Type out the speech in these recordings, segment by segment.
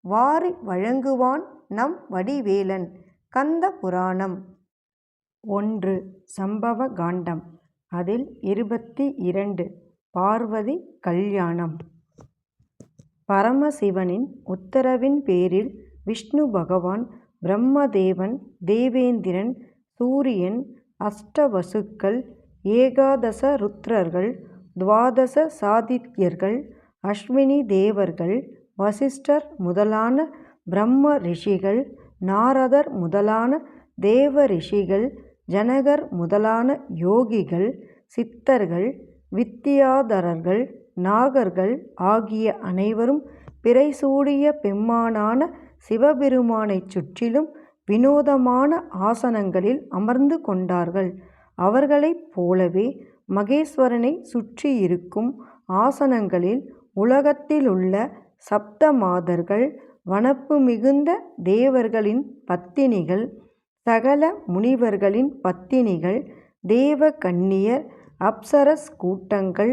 வாரி வழங்குவான் நம் வடிவேலன். கந்த புராணம். ஒன்று சம்பவ காண்டம். அதில் இருபத்தி இரண்டு. பார்வதி கல்யாணம். பரமசிவனின் உத்தரவின் பேரில் விஷ்ணு பகவான் பிரம்மதேவன் தேவேந்திரன் சூரியன் அஷ்டவசுக்கள் ஏகாதச ருத்ரர்கள் துவாதச சாதித்யர்கள் அஸ்வினி தேவர்கள் வசிஷ்டர் முதலான பிரம்ம ரிஷிகள் நாரதர் முதலான தேவ ரிஷிகள் ஜனகர் முதலான யோகிகள் சித்தர்கள் வித்தியாதரர்கள் நாகர்கள் ஆகிய அனைவரும் பிறைசூடிய பெம்மானான சிவபெருமானைச் சுற்றிலும் வினோதமான ஆசனங்களில் அமர்ந்து கொண்டார்கள். அவர்களைப் போலவே மகேஸ்வரனை சுற்றியிருக்கும் ஆசனங்களில் உலகத்திலுள்ள சப்த மாதர்கள் வனப்பு மிகுந்த தேவர்களின் பத்தினிகள் சகல முனிவர்களின் பத்தினிகள் தேவ கன்னியர் அப்சரஸ் கூட்டங்கள்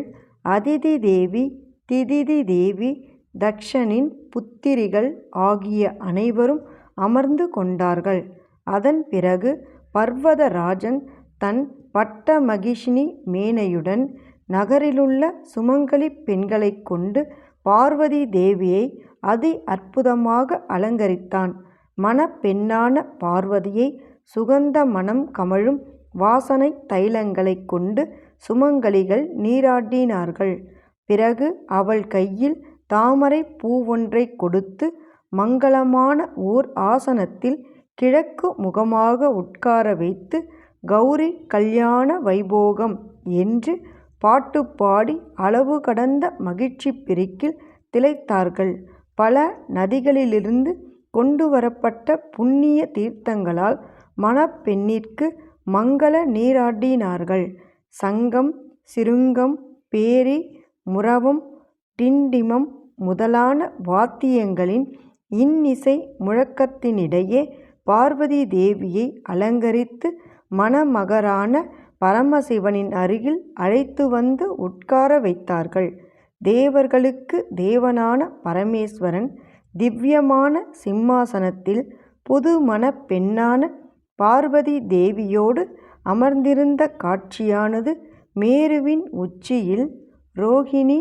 அதிதி தேவி திதிதி தேவி தக்ஷனின் புத்திரிகள் ஆகிய அனைவரும் அமர்ந்து கொண்டார்கள். அதன் பிறகு பர்வதராஜன் தன் பட்டமகிஷினி மேனையுடன் நகரிலுள்ள சுமங்கலி பெண்களைக் கொண்டு பார்வதி தேவியை அதி அற்புதமாக அலங்கரித்தான். மணப்பெண்ணான பார்வதியை சுகந்த மனம் கமழும் வாசனை தைலங்களைக் கொண்டு சுமங்கலிகள் நீராட்டினார்கள் பிறகு அவள் கையில் தாமரை பூவொன்றைக் கொடுத்து மங்களமான ஓர் ஆசனத்தில் கிழக்கு முகமாக உட்கார வைத்து கௌரி கல்யாண வைபோகம் என்று பாட்டு பாடி அளவு கடந்த மகிழ்ச்சி பெருக்கில் திளைத்தார்கள். பல நதிகளிலிருந்து கொண்டு வரப்பட்ட புண்ணிய தீர்த்தங்களால் மணப்பெண்ணிற்கு மங்கள நீராட்டினார்கள் சங்கம் சிருங்கம் பேரி முரவம் டிண்டிமம் முதலான வாத்தியங்களின் இன்னிசை முழக்கத்தினிடையே பார்வதி தேவியை அலங்கரித்து மணமகரான பரமசிவனின் அருகில் அழைத்து வந்து உட்கார வைத்தார்கள் தேவர்களுக்கு தேவனான பரமேஸ்வரன் திவ்யமான சிம்மாசனத்தில் புது மணப்பெண்ணான பார்வதி தேவியோடு அமர்ந்திருந்த காட்சியானது மேருவின் உச்சியில் ரோகிணி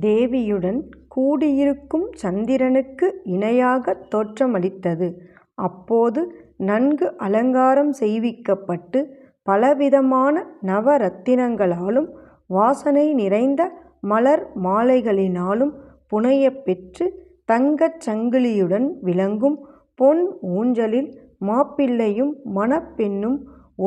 தேவியுடன் கூடியிருக்கும் சந்திரனுக்கு இணையாகத் தோற்றமளித்தது. அப்போது நன்கு அலங்காரம் செய்விக்கப்பட்டு பலவிதமான நவரத்தினங்களாலும் வாசனை நிறைந்த மலர் மாலைகளினாலும் புனையப் பெற்று தங்கச் சங்கிலியுடன் விளங்கும் பொன் ஊஞ்சலில் மாப்பிள்ளையும் மணப்பெண்ணும்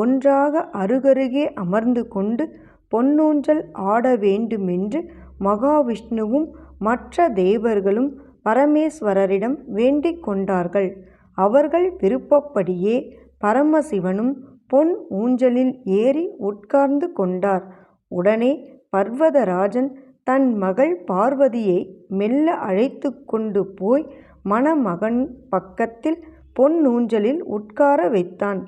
ஒன்றாக அருகருகே அமர்ந்து கொண்டு பொன்னூஞ்சல் ஆட வேண்டுமென்று மகாவிஷ்ணுவும் மற்ற தேவர்களும் பரமேஸ்வரரிடம் வேண்டிக் கொண்டார்கள். அவர்கள் விருப்பப்படியே பரமசிவனும் பொன் ஊஞ்சலில் ஏறி உட்கார்ந்து கொண்டார். உடனே பர்வதராஜன் தன் மகள் பார்வதியை மெல்ல அழைத்து கொண்டு போய் மணமகன் பக்கத்தில் பொன்னூஞ்சலில் உட்கார வைத்தான்.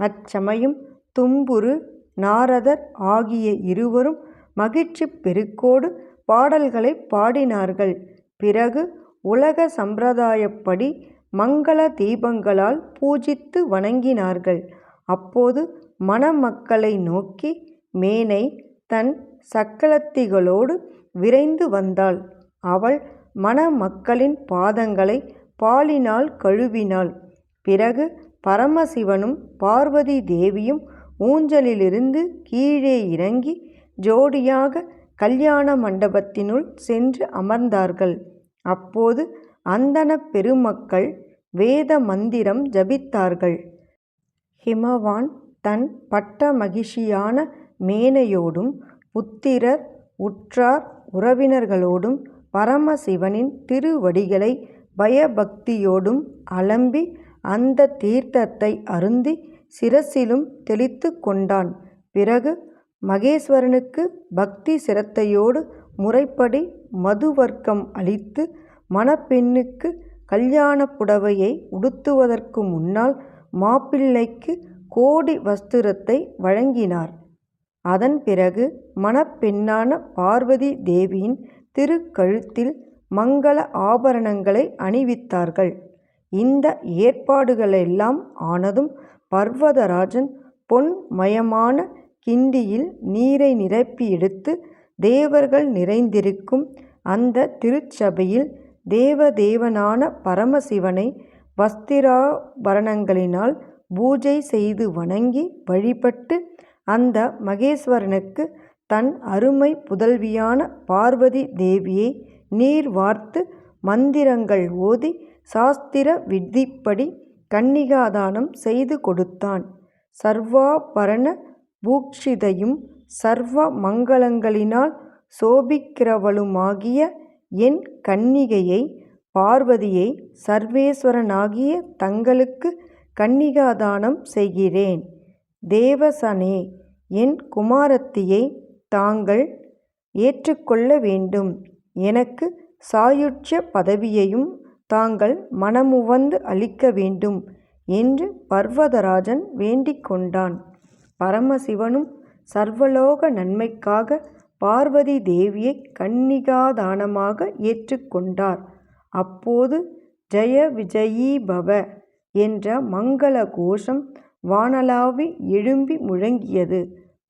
அச்சமயம் தும்புரு நாரதர் ஆகிய இருவரும் மகிழ்ச்சி பெருக்கோடு பாடல்களைப் பாடினார்கள். பிறகு உலக சம்பிரதாயப்படி மங்கள தீபங்களால் பூஜித்து வணங்கினார்கள். அப்போது மணமக்களை நோக்கி மேனை தன் சக்களத்திகளோடு விரைந்து வந்தாள். அவள் மணமக்களின் பாதங்களை பாலினால் கழுவினாள். பிறகு பரமசிவனும் பார்வதி தேவியும் ஊஞ்சலிலிருந்து கீழே இறங்கி ஜோடியாக கல்யாண மண்டபத்தினுள் சென்று அமர்ந்தார்கள். அப்போது அந்தணப் பெருமக்கள் வேத மந்திரம் ஜபித்தார்கள். ஹிமவான் தன் பட்ட மகிஷியான மேனையோடும் புத்திரர் உற்றார் உறவினர்களோடும் பரமசிவனின் திருவடிகளை பயபக்தியோடும் அலம்பி அந்த தீர்த்தத்தை அருந்தி சிரசிலும் தெளித்து கொண்டான். பிறகு மகேஸ்வரனுக்கு பக்தி சிரத்தையோடு முறைப்படி மதுவர்க்கம் அளித்து மணப்பெண்ணுக்கு கல்யாணப் புடவையை உடுத்துவதற்கு முன்னால் மாப்பிள்ளைக்கு கோடி வஸ்திரத்தை வழங்கினார். அதன் பிறகு மணப்பெண்ணான பார்வதி தேவியின் திருக்கழுத்தில் மங்கள ஆபரணங்களை அணிவித்தார்கள். இந்த ஏற்பாடுகளெல்லாம் ஆனதும் பர்வதராஜன் பொன் மயமான கிண்டியில் நீரை நிரப்பி எடுத்து தேவர்கள் நிறைந்திருக்கும் அந்த திருச்சபையில் தேவதேவனான பரமசிவனை வஸ்திராபரணங்களினால் பூஜை செய்து வணங்கி வழிபட்டு அந்த மகேஸ்வரனுக்கு தன் அருமை புதல்வியான பார்வதி தேவியை நீர் வார்த்து மந்திரங்கள் ஓதி சாஸ்திர விதிப்படி கன்னிகாதானம் செய்து கொடுத்தான். சர்வாபரண பூக்ஷிதையும் சர்வ மங்களங்களினால் சோபிக்கிறவளுமாகிய என் கன்னிகையை பார்வதியை சர்வேஸ்வரனாகிய தங்களுக்கு கன்னிகாதானம் செய்கிறேன். தேவசனே என் குமாரத்தியை தாங்கள் ஏற்றுக்கொள்ள வேண்டும். எனக்கு சாயுட்ச பதவியையும் தாங்கள் மனமுவந்து அளிக்க வேண்டும் என்று பர்வதராஜன் வேண்டிக் கொண்டான். பரமசிவனும் சர்வலோக நன்மைக்காக பார்வதி தேவியை கன்னிகாதானமாக ஏற்றுக்கொண்டார் அப்போது ஜய விஜயீபவ என்ற மங்கள கோஷம் வானளாவி எழும்பி முழங்கியது.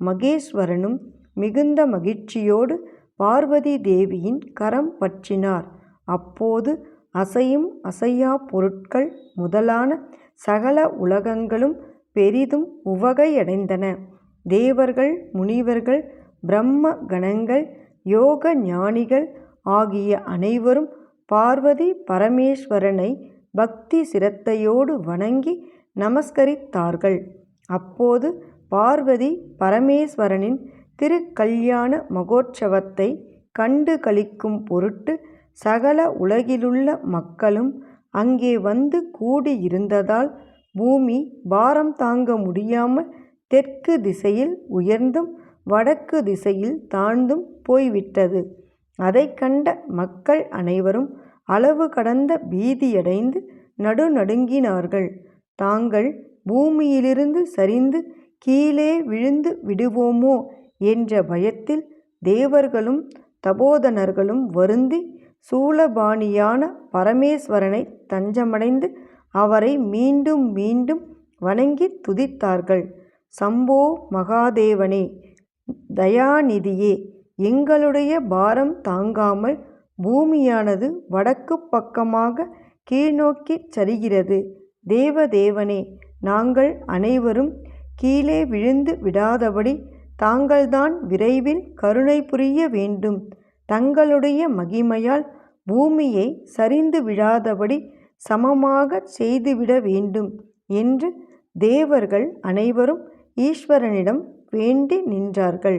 மகேஸ்வரனும் மிகுந்த மகிழ்ச்சியோடு பார்வதி தேவியின் கரம் பற்றினார். அப்போது அசையும் அசையா பொருட்கள் முதலான சகல உலகங்களும் பெரிதும் உவகையடைந்தன. தேவர்கள் முனிவர்கள் பிரம்ம கணங்கள் யோக ஞானிகள் ஆகிய அனைவரும் பார்வதி பரமேஸ்வரனை பக்தி சிரத்தையோடு வணங்கி நமஸ்கரித்தார்கள். அப்போது பார்வதி பரமேஸ்வரனின் திருக்கல்யாண மகோற்சவத்தை கண்டு கழிக்கும் பொருட்டு சகல உலகிலுள்ள மக்களும் அங்கே வந்து கூடியிருந்ததால் பூமி பாரம் தாங்க முடியாமல் தெற்கு திசையில் உயர்ந்தும் வடக்கு திசையில் தாழ்ந்தும் போய்விட்டது. அதைக் கண்ட மக்கள் அனைவரும் அளவு கடந்த பீதியடைந்து நடுநடுங்கினார்கள். தாங்கள் பூமியிலிருந்து சரிந்து கீழே விழுந்து விடுவோமோ என்ற பயத்தில் தேவர்களும் தபோதனர்களும் வருந்தி சூலபாணியான பரமேஸ்வரனை தஞ்சமடைந்து அவரை மீண்டும் மீண்டும் வணங்கித் துதித்தார்கள். சம்போ மகாதேவனே தயாநிதியே எங்களுடைய பாரம் தாங்காமல் பூமியானது வடக்குப் பக்கமாக கீழ்நோக்கிச் சரிகிறது. தேவதேவனே நாங்கள் அனைவரும் கீழே விழுந்து விடாதபடி தாங்கள்தான் விரைவில் கருணை புரிய வேண்டும். தங்களுடைய மகிமையால் பூமியை சரிந்து விழாதபடி சமமாகச் செய்துவிட வேண்டும் என்று தேவர்கள் அனைவரும் ஈஸ்வரனிடம் வேண்டி நின்றார்கள்.